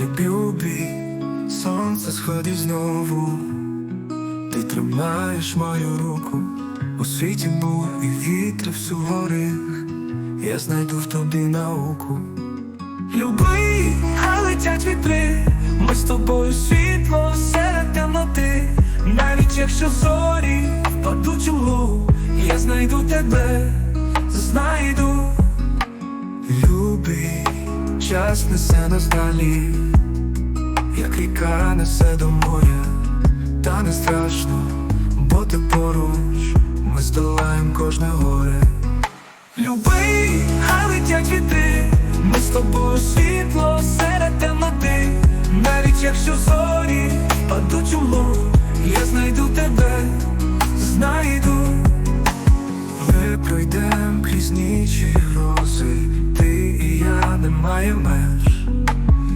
любі, сонце сходить знову, ти тримаєш мою руку у світі бур і вітри всю горих, я знайду в тобі науку. Люби, а летять вітри, ми з тобою світло серед темноти, навіть якщо зорі впадуть у млу, я знайду тебе, знайду. Час несе нас далі, як ріка несе до моря, та не страшно, бо ти поруч, ми здолаєм кожне горе. Любий, а летять віти, ми з тобою світло серед темноти, навіть якщо зорі падуть у млу, я знайду тебе, знайду. Ми пройдем крізь ніч немає меж.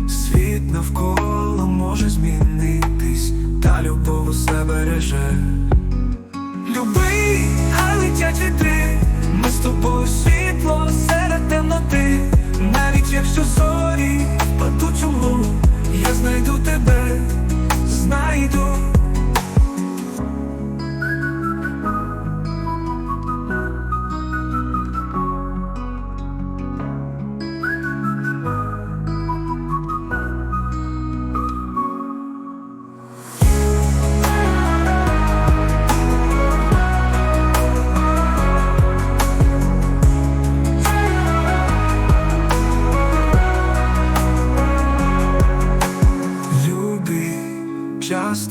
Світ навколо може змінитись, та любов усе береже. Люби,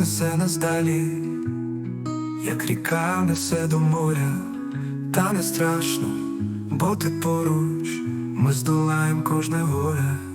несе нас далі, як ріка несе до моря, та не страшно, бо ти поруч, ми здолаєм кожне горе.